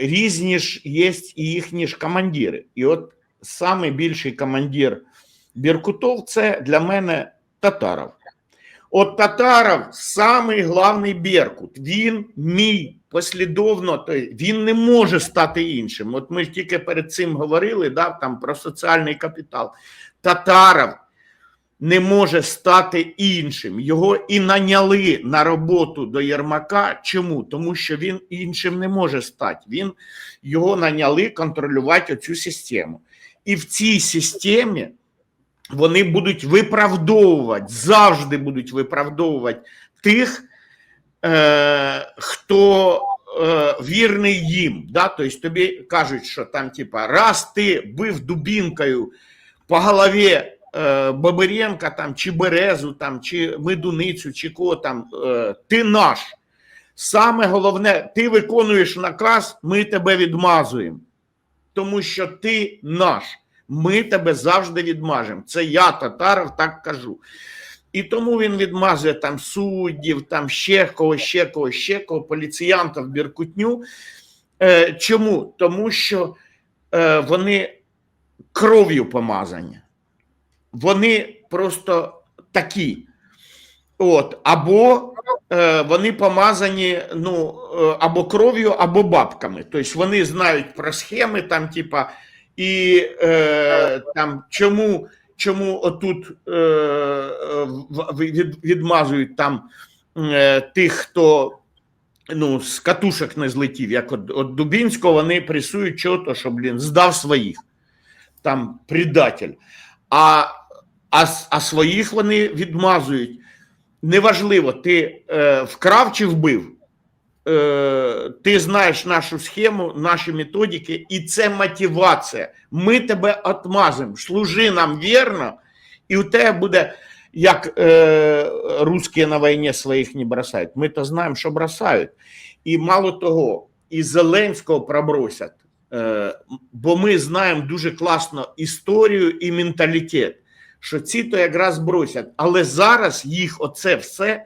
різні ж є і їхні ж командири. І от самий більший командир Біркутов це для мене Татаров. От Татаров самий главний Беркут. Він мій послідовно, він не може стати іншим. От ми ж тільки перед цим говорили да, там, про соціальний капітал. Татаров не може стати іншим. Його і наняли на роботу до Єрмака. Чому? Тому що він іншим не може стати. Він його наняли контролювати оцю систему. І в цій системі вони будуть виправдовувати, завжди будуть виправдовувати тих, е, хто е, вірний їм. Да? Тобто тобі кажуть, що там, типа, раз ти бив дубінкою по голові Бабиренка там, чи Березу, там, чи Медуницю, чи кого там, е, ти наш. Саме головне, ти виконуєш наказ, ми тебе відмазуємо. Тому що ти наш. Ми тебе завжди відмажемо. Це я, Татаров, так кажу. І тому він відмазує там суддів, там ще когось, ще когось, ще кого, поліціянтів, Біркутню. Е, чому? Тому що е, вони кров'ю помазані. Вони просто такі. От, або е, вони помазані ну, е, або кров'ю, або бабками. Тобто вони знають про схеми, там, типа, і е, там чому, чому отут е, від, відмазують там е, тих, хто ну, з катушок не злетів, як от, от Дубінського, вони пресують чого-то, що, блін, здав своїх. Там предатель. А, а, а своїх вони відмазують. Неважливо, ти е, вкрав чи вбив. Е, ти знаєш нашу схему, наші методики, і це мотивація. Ми тебе отмазимо. Служи нам вірно, і у тебе буде, як е, русські на війні своїх не бросають. Ми то знаємо, що бросають. І мало того, і Зеленського пробросять, е, бо ми знаємо дуже класно історію і менталітет, що ці то якраз бросять. Але зараз їх оце все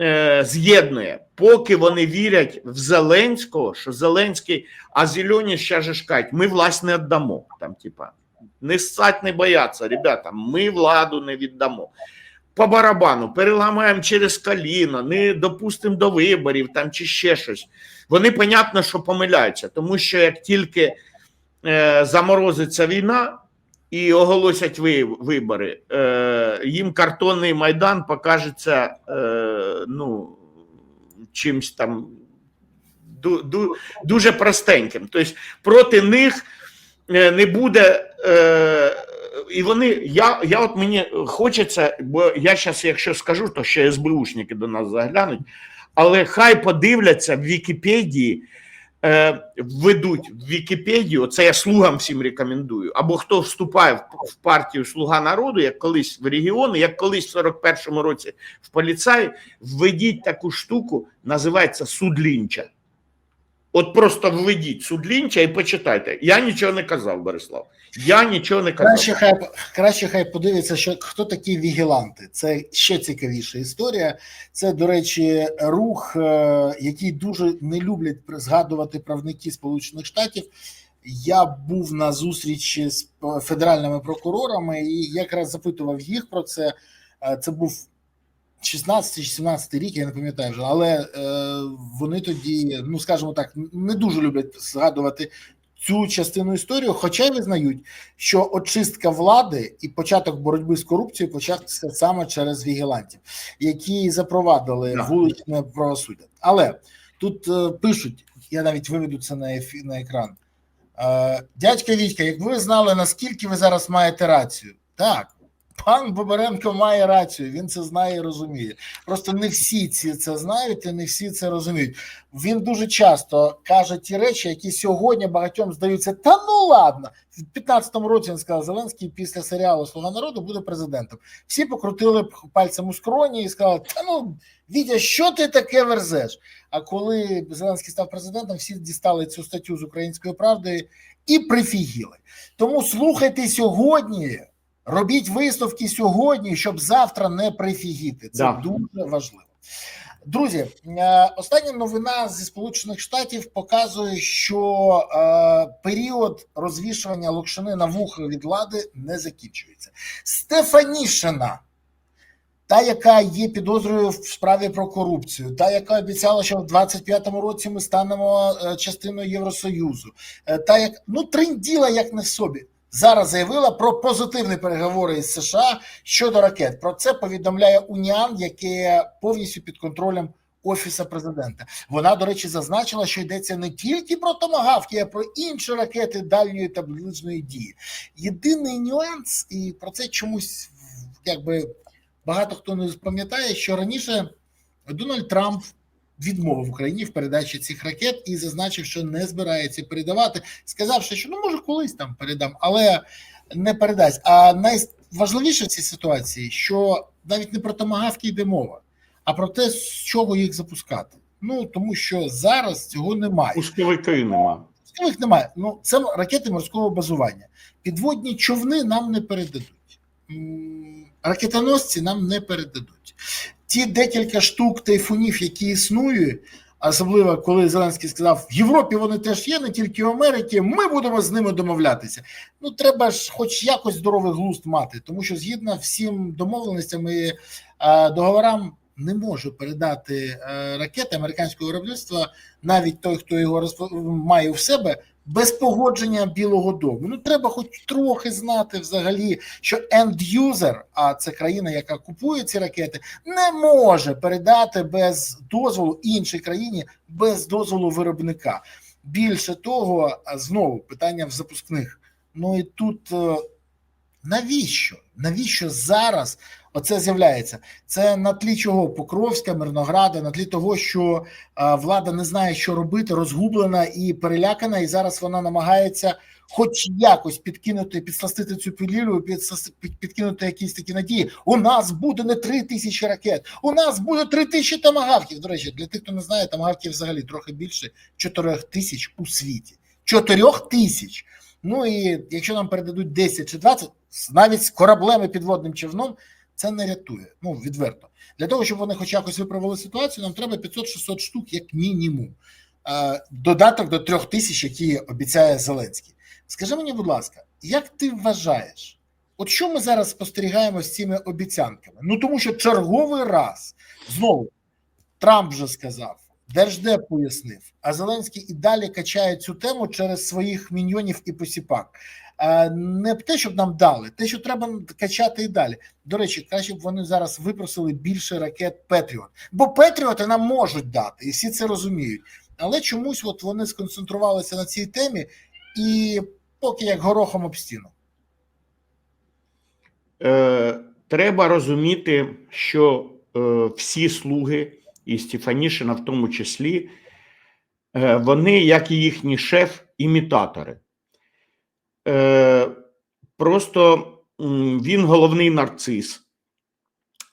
е, з'єднує, поки вони вірять в Зеленського, що Зеленський, а зелені ще ж кажуть, ми власть не віддамо. Там, типа, не ссать, не бояться, ребята, ми владу не віддамо. По барабану переламаємо через коліно, не допустимо до виборів там чи ще щось. Вони, понятно, що помиляються, тому що як тільки е, заморозиться війна і оголосять вибори, е, їм картонний майдан покажеться е, ну, чимсь там ду, ду, дуже простеньким. Тобто проти них е, не буде. І вони, я, я от мені хочеться, бо я зараз, якщо скажу, то ще СБУшники до нас заглянуть, але хай подивляться в Вікіпедії, введуть в Вікіпедію, це я слугам всім рекомендую, або хто вступає в, в партію Слуга народу, як колись в регіони, як колись в 41-му році в поліцаї, введіть таку штуку, називається суд Лінча. От просто введіть суд Лінча і почитайте. Я нічого не казав, Борислав. Я нічого не казав. Краще хай краще хай подивиться, що хто такі вігіланти. Це ще цікавіша історія. Це, до речі, рух, е, який дуже не люблять згадувати правники Сполучених Штатів. Я був на зустрічі з федеральними прокурорами і якраз запитував їх про це. Е, Це був 16 чи 17 рік, я не пам'ятаю вже, але е, вони тоді, ну скажімо так, не дуже люблять згадувати цю частину історії, хоча й визнають, що очистка влади і початок боротьби з корупцією почався саме через вігілантів, які запровадили Так. вуличне правосуддя. Але тут е, пишуть, я навіть виведу це на ефі, на екран. Е, дядька Вітька, як ви знали, наскільки ви зараз маєте рацію? Так. Пан Бобаренко має рацію, він це знає і розуміє. Просто не всі ці це знають і не всі це розуміють. Він дуже часто каже ті речі, які сьогодні багатьом здаються. Та ну ладно, в 15-му році він сказав Зеленський після серіалу Слуга народу буде президентом. Всі покрутили пальцем у скроні і сказали: Та ну Вітя, що ти таке верзеш? А коли Зеленський став президентом, всі дістали цю статтю з української правди і прифігіли. Тому слухайте сьогодні. Робіть висновки сьогодні, щоб завтра не прифігіти. Це Да. дуже важливо. Друзі, е, остання новина зі Сполучених Штатів показує, що е, період розвішування локшини на вухо від влади не закінчується. Стефанішина, та, яка є підозрою в справі про корупцію, та, яка обіцяла, що в 25-му році ми станемо е, частиною Євросоюзу, та як ну тринділа як не в собі. Зараз заявила про позитивні переговори із США щодо ракет. Про це повідомляє Уніан, яке повністю під контролем офіса президента. Вона, до речі, зазначила, що йдеться не тільки про томагавки, а про інші ракети дальньої та ближньої дії. Єдиний нюанс, і про це чомусь якби багато хто не пам'ятає, що раніше Дональд Трамп відмовив Україні в передачі цих ракет і зазначив, що не збирається передавати, сказавши, що ну може колись там передам, але не передасть. А найважливіше в цій ситуації, що навіть не про томагавки йде мова, а про те, з чого їх запускати. Ну тому що зараз цього немає. Пусковиків нема. Пускових немає. Ну це ракети морського базування. Підводні човни нам не передадуть. Ракетоносці нам не передадуть. Ті декілька штук тайфунів, які існують, особливо коли Зеленський сказав, в Європі вони теж є, не тільки в Америці. Ми будемо з ними домовлятися. Ну треба ж, хоч якось здоровий глузд мати, тому що згідно всім домовленостям і е, договорам. Не можу передати е, ракети американського виробництва, навіть той, хто його розп- має в себе, без погодження Білого Дому. Ну треба хоч трохи знати взагалі, що end-user, а це країна, яка купує ці ракети, не може передати без дозволу іншій країні без дозволу виробника. Більше того, знову питання в запускних. Ну і тут е, навіщо? Навіщо зараз оце з'являється? Це на тлі чого Покровська, Мирнограда, на тлі того, що е, влада не знає, що робити, розгублена і перелякана, і зараз вона намагається. Хоч якось підкинути, підсластити цю підсласти- підкинути якісь такі надії. У нас буде не три тисячі ракет, у нас буде три тисячі тамагавків. До речі, для тих, хто не знає, тамагавків взагалі трохи більше чотирьох тисяч у світі. Чотирьох тисяч. Ну і якщо нам передадуть 10 чи 20, навіть з кораблем і підводним човном, це не рятує. Ну відверто. Для того, щоб вони хоч якось виправили ситуацію, нам треба 500-600 штук, як мінімум. Е, Додаток до трьох тисяч, які обіцяє Зеленський. Скажи мені, будь ласка, як ти вважаєш, от що ми зараз спостерігаємо з цими обіцянками? Ну тому що черговий раз знову Трамп вже сказав, Держдеп пояснив, а Зеленський і далі качає цю тему через своїх міньйонів і посіпак. Не те, щоб нам дали, те, що треба качати і далі. До речі, краще б вони зараз випросили більше ракет Петріот, бо Петріоти нам можуть дати, і всі це розуміють. Але чомусь от вони сконцентрувалися на цій темі і поки як горохом об стіну. Е, треба розуміти, що е, всі слуги, і Стефанішина в тому числі, е, вони, як і їхній шеф, імітатори. Е, просто він головний нарцис.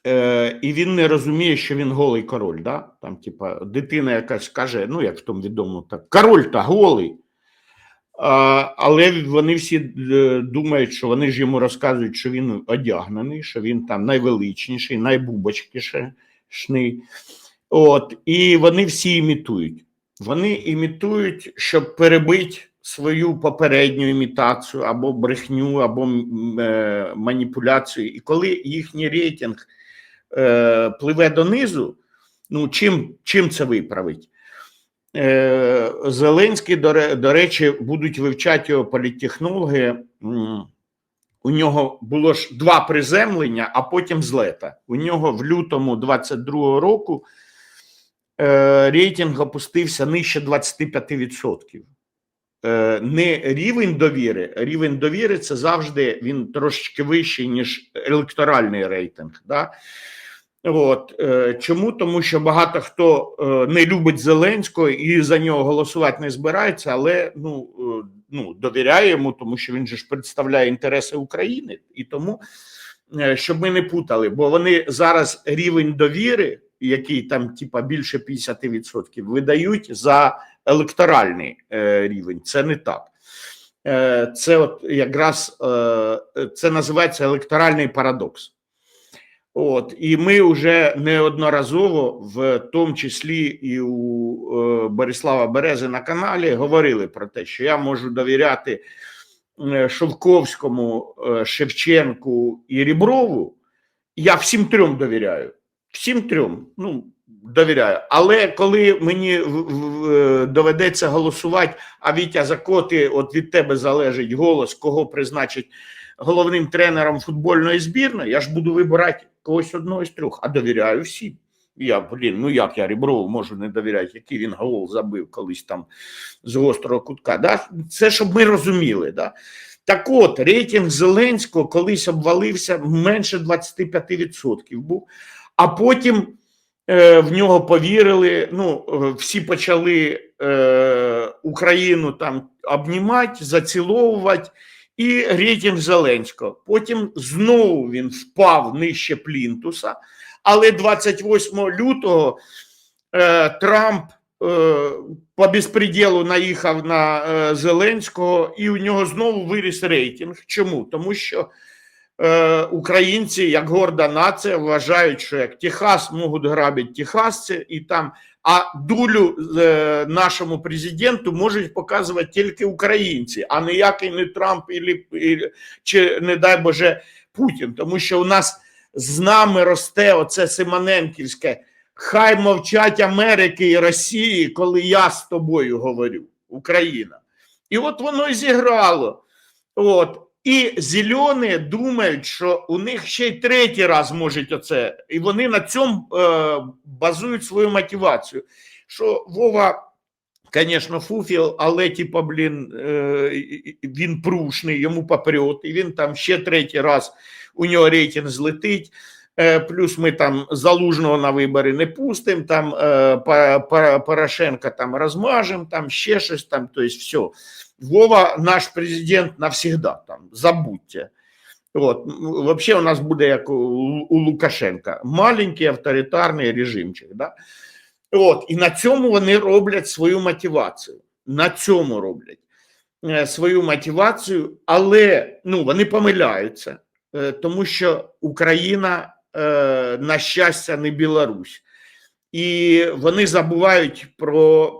Е, і він не розуміє, що він голий король. Да? Там, типа, дитина якась каже, ну як в тому відомо, так, король та голий. Але вони всі е, думають, що вони ж йому розказують, що він одягнений, що він там найвеличніший, найбубочкіший. От, і вони всі імітують. Вони імітують, щоб перебити свою попередню імітацію або брехню, або е, маніпуляцію. І коли їхній рейтинг е, пливе донизу, ну чим, чим це виправить? Е, Зеленський, до, до речі, будуть вивчати його політтехнологи. У нього було ж два приземлення, а потім злета. У нього в лютому 22-го року е, рейтинг опустився нижче 25%. Е, не рівень довіри. Рівень довіри це завжди він трошечки вищий, ніж електоральний рейтинг. Да? От е, чому? Тому що багато хто е, не любить Зеленського і за нього голосувати не збирається, але ну, ну довіряє йому, тому що він же ж представляє інтереси України, і тому щоб ми не путали, бо вони зараз рівень довіри, який там типа більше 50%, видають за електоральний е, рівень. Це не так. Е, Це от якраз е, це називається електоральний парадокс. От, і ми вже неодноразово, в тому числі і у Борислава Берези на каналі, говорили про те, що я можу довіряти Шовковському, Шевченку і Ріброву. Я всім трьом довіряю. Всім трьом. Ну, довіряю. Але коли мені е, доведеться голосувати, а Вітя Закоти, от від тебе залежить голос, кого призначить головним тренером футбольної збірної, я ж буду вибирати когось одного з трьох, а довіряю всім. Я, блін, ну як я Ріброву можу не довіряти, який він гол забив колись там з гострого кутка. Да? Це щоб ми розуміли. Да? Так от, рейтинг Зеленського колись обвалився менше 25% був, а потім в нього повірили. Ну, е, всі почали е, Україну там обнімати, заціловувати, і рейтинг Зеленського. Потім знову він впав нижче Плінтуса, але 28 лютого е, Трамп е, по безпреділу наїхав на е, Зеленського, і у нього знову виріс рейтинг. Чому? Тому що е, українці, як горда нація, вважають, що як Техас можуть грабити техасці, і там, а дулю е, нашому президенту можуть показувати тільки українці, а ніякий не Трамп чи, не дай Боже, Путін. Тому що у нас з нами росте оце Симоненківське. Хай мовчать Америки і Росії, коли я з тобою говорю, Україна. І от воно і зіграло. От. І зелені думають, що у них ще й третій раз можуть оце. І вони на цьому е, базують свою мотивацію. Що Вова, звісно, фуфіл, але, типа, блін, е, він прушний, йому поперед, і він там ще третій раз у нього рейтинг злетить. Е, Плюс ми там залужного на вибори не пустимо, там е, Порошенка там розмажемо, там ще щось там, то есть все. Вова наш президент навсегда там, забудьте. От, вообще у нас буде як у, Лукашенка, маленький авторитарний режимчик. Да? От, і на цьому вони роблять свою мотивацію. На цьому роблять е, свою мотивацію, але ну, вони помиляються, е, тому що Україна, е, на щастя, не Білорусь. І вони забувають про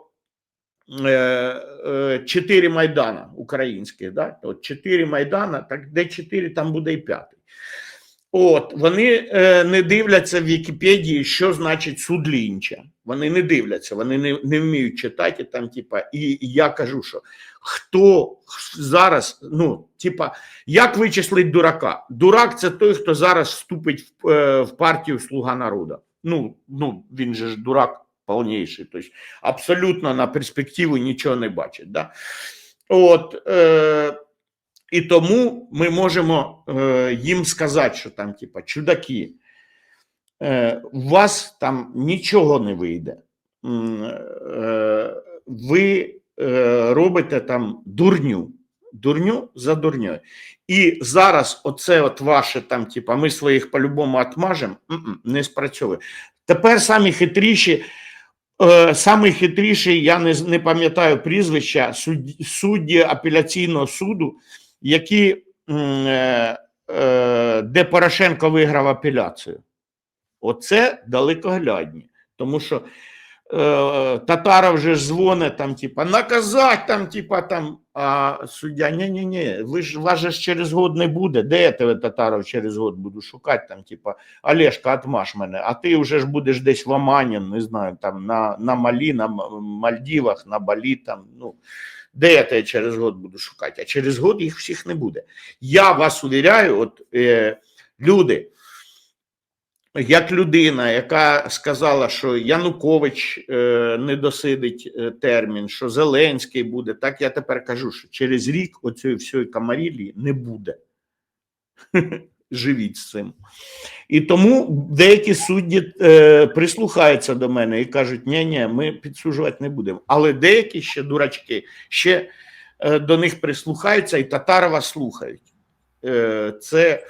чотири майдана українських. Да? От чотири майдана, так де чотири, там буде і п'ятий. От вони е, не дивляться в Вікіпедії, що значить суд Лінча. Вони не дивляться, вони не, не вміють читати там, типа, і, і я кажу, що хто зараз, ну, типа, як вичислить дурака? Дурак це той, хто зараз вступить в, е, в партію Слуга народу. Ну, ну він же ж дурак повніший, тобто абсолютно на перспективу нічого не бачить. Да? От, е, і тому ми можемо е, їм сказати, що там, типа, чудаки, е, у вас там нічого не вийде. Е, ви е, робите там дурню, дурню за дурньою. І зараз оце от ваше там, типа, ми своїх по-любому отмажемо, не спрацьовує. Тепер самі хитріші, е, самий хитріший, я не, не пам'ятаю прізвища, судді, судді апеляційного суду, які, е, е, де Порошенко виграв апеляцію. Оце далекоглядні. Тому що Татаров же ж дзвонить там, типа, наказати там, типа там, а суддя, ні, ви ж вас же через год не буде. Де я тебе Татаров через год буду шукати, там, типа, Олешка, отмаш мене, а ти вже ж будеш десь в Омані, не знаю, там на, на Малі, на Мальдівах, на Балі, там, ну. Де я тебе через год буду шукати? А через год їх всіх не буде. Я вас увіряю, от е, люди, як людина, яка сказала, що Янукович е, не досидить е, термін, що Зеленський буде, так я тепер кажу, що через рік оцієї всієї камарілії не буде. Живіть з цим. І тому деякі судді е, прислухаються до мене і кажуть: ні, ні, ми підсуджувати не будемо. Але деякі ще дурачки ще е, до них прислухаються і Татарова слухають. Е, це,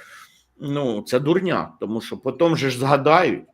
ну, це дурня, тому що потім же ж згадають,